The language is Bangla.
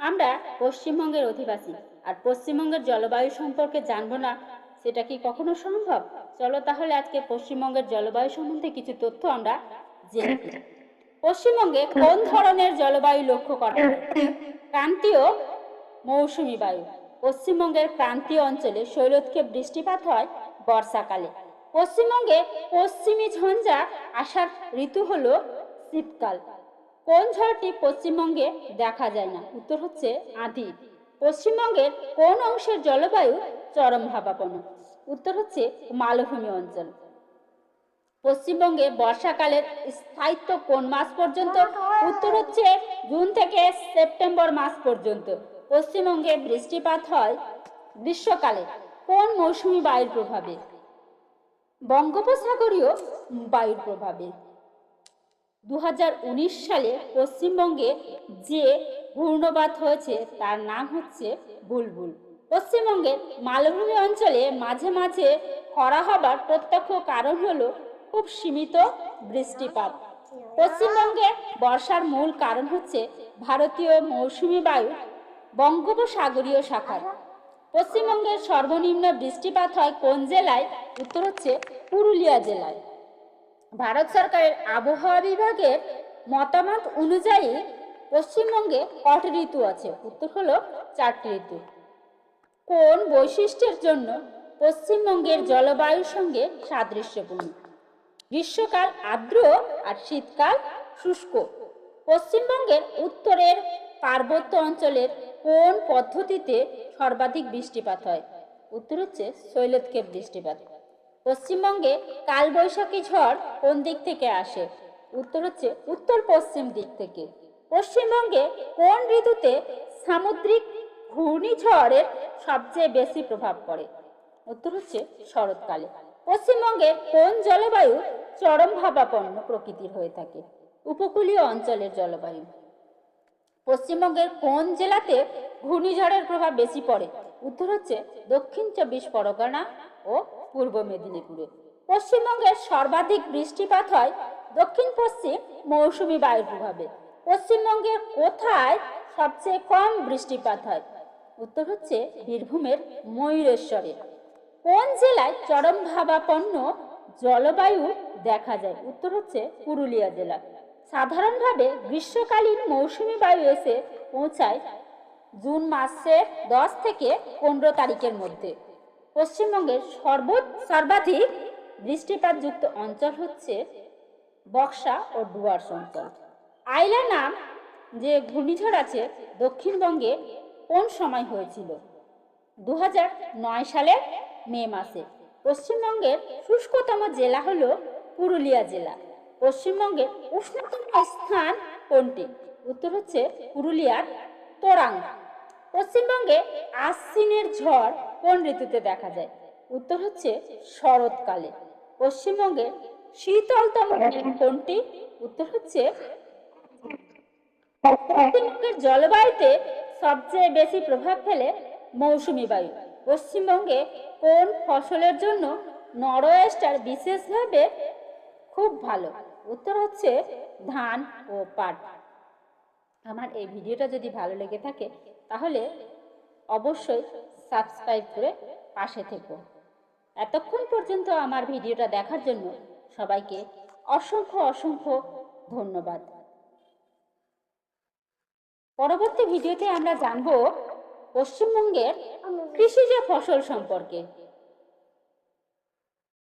আমরা পশ্চিমবঙ্গের অধিবাসী, আর পশ্চিমবঙ্গের জলবায়ু সম্পর্কে জানব না, সেটা কি কখনো সম্ভব? চলো তাহলে আজকে পশ্চিমবঙ্গের জলবায়ু সম্বন্ধে কিছু তথ্য আমরা জেনে। পশ্চিমবঙ্গে কোন ধরনের জলবায়ু লক্ষ্য করা ক্রান্তীয় মৌসুমী বায়ু। পশ্চিমবঙ্গের ক্রান্তীয় অঞ্চলে শৈলক্ষে বৃষ্টিপাত হয় বর্ষাকালে। পশ্চিমবঙ্গে পশ্চিমী ঝঞ্ঝা আসার ঋতু হলো শীতকাল। কোন ঝড়টি পশ্চিমবঙ্গে দেখা যায় না? উত্তর হচ্ছে আদি পশ্চিমবঙ্গের কোন অংশের জলবায়ু চরম ভাবাপন্ন? উত্তর হচ্ছে মালভূমি অঞ্চল। পশ্চিমবঙ্গে বর্ষাকালের স্থায়িত্ব কোন মাস পর্যন্ত? উত্তর হচ্ছে জুন থেকে সেপ্টেম্বর মাস পর্যন্ত। পশ্চিমবঙ্গে বৃষ্টিপাত হয় গ্রীষ্মকালে। কোন মৌসুমি বায়ুর প্রভাবে? বঙ্গোপসাগরীয় বায়ুর প্রভাবে। দু হাজার উনিশ সালে পশ্চিমবঙ্গে যে ঘূর্ণবাত হয়েছে, তার নাম হচ্ছে বুলবুল। পশ্চিমবঙ্গের মালভূমি অঞ্চলে মাঝে মাঝে খরা হবার প্রত্যক্ষ কারণ হলো খুব সীমিত বৃষ্টিপাত। পশ্চিমবঙ্গে বর্ষার মূল কারণ হচ্ছে ভারতীয় মৌসুমী বায়ু বঙ্গোপসাগরীয় শাখার। পশ্চিমবঙ্গের সর্বনিম্ন বৃষ্টিপাত হয় কোন জেলায়? উত্তর হচ্ছে পুরুলিয়া জেলায়। ভারত সরকারের আবহাওয়া বিভাগের মতামত অনুযায়ী পশ্চিমবঙ্গে কটি ঋতু আছে। উত্তর হলো চারটি ঋতু। কোন বৈশিষ্ট্যের জন্য পশ্চিমবঙ্গের জলবায়ুর সঙ্গে সাদৃশ্যপূর্ণ? গ্রীষ্মকাল আর্দ্র আর শীতকাল শুষ্ক। পশ্চিমবঙ্গের উত্তরের পার্বত্য অঞ্চলের কোন পদ্ধতিতে সর্বাধিক বৃষ্টিপাত হয়? উত্তর হচ্ছে শৈলক্ষেপ বৃষ্টিপাত। পশ্চিমবঙ্গে কালবৈশাখী ঝড় কোন দিক থেকে আসে? উত্তর হচ্ছে উত্তর পশ্চিম দিক থেকে। পশ্চিমবঙ্গে কোন ঋতুতে সামুদ্রিক ঘূর্ণিঝড়ের সবচেয়ে বেশি প্রভাব পড়ে? উত্তর হচ্ছে শরৎকালে। পশ্চিমবঙ্গে কোন জলবায়ু চরম ভাবাপন্ন প্রকৃতির হয়ে থাকে? উপকূলীয় অঞ্চলের জলবায়ু। পশ্চিমবঙ্গের কোন জেলাতে ঘূর্ণিঝড়ের প্রভাব বেশি পড়ে? উত্তর হচ্ছে দক্ষিণ চব্বিশ পরগনা ও পূর্ব মেদিনীপুরে। পশ্চিমবঙ্গের সর্বাধিক বৃষ্টিপাত হয় দক্ষিণ পশ্চিম মৌসুমি বায়ুর প্রভাবে। পশ্চিমবঙ্গের কোথায় সবচেয়ে কম বৃষ্টিপাত হয়? উত্তর হচ্ছে বীরভূমের ময়ূরেশ্বরে। কোন জেলায় চরম ভাবাপন্ন জলবায়ু দেখা যায়? উত্তর হচ্ছে পুরুলিয়া জেলা। সাধারণভাবে গ্রীষ্মকালীন মৌসুমি বায়ু এসে পৌঁছায় জুন মাসের দশ থেকে পনেরো তারিখের মধ্যে। পশ্চিমবঙ্গের সর্ব সর্বাধিক বৃষ্টিপাতযুক্ত অঞ্চল হচ্ছে বক্সা ও ডুয়ার্স অঞ্চল। আইলা নাম যে ঘূর্ণিঝড় আছে দক্ষিণবঙ্গে কোন সময় হয়েছিল? দু নয় সালের মে মাসে। পশ্চিমবঙ্গের শুষ্কতম জেলা হল পুরুলিয়া জেলা। পশ্চিমবঙ্গের উষ্ণতম স্থান কোনটি? উত্তর হচ্ছে পুরুলিয়ার তোরাং। পশ্চিমবঙ্গে আশ্বিনের ঝড় কোন ঋতুতে দেখা যায়? উত্তর হচ্ছে শরৎকালে। পশ্চিমবঙ্গে শীতলতম কোনটি? উত্তর হচ্ছে পশ্চিমবঙ্গের জলবায়ুতে সবচেয়ে বেশি প্রভাব ফেলে মৌসুমী বায়ু। পশ্চিমবঙ্গে কোন ফসলের জন্য নরওয়েস্টার বিশেষভাবে খুব ভালো? উত্তর হচ্ছে ধান ও পাট। আমার এই ভিডিওটা যদি ভালো লেগে থাকে, তাহলে অবশ্যই সাবস্ক্রাইব করে পাশে থেকো। এতক্ষণ পর্যন্ত আমার ভিডিওটা দেখার জন্য সবাইকে অসংখ্য অসংখ্য ধন্যবাদ। পরবর্তী ভিডিওতে আমরা জানব পশ্চিমবঙ্গের কৃষিজ ফসল সম্পর্কে।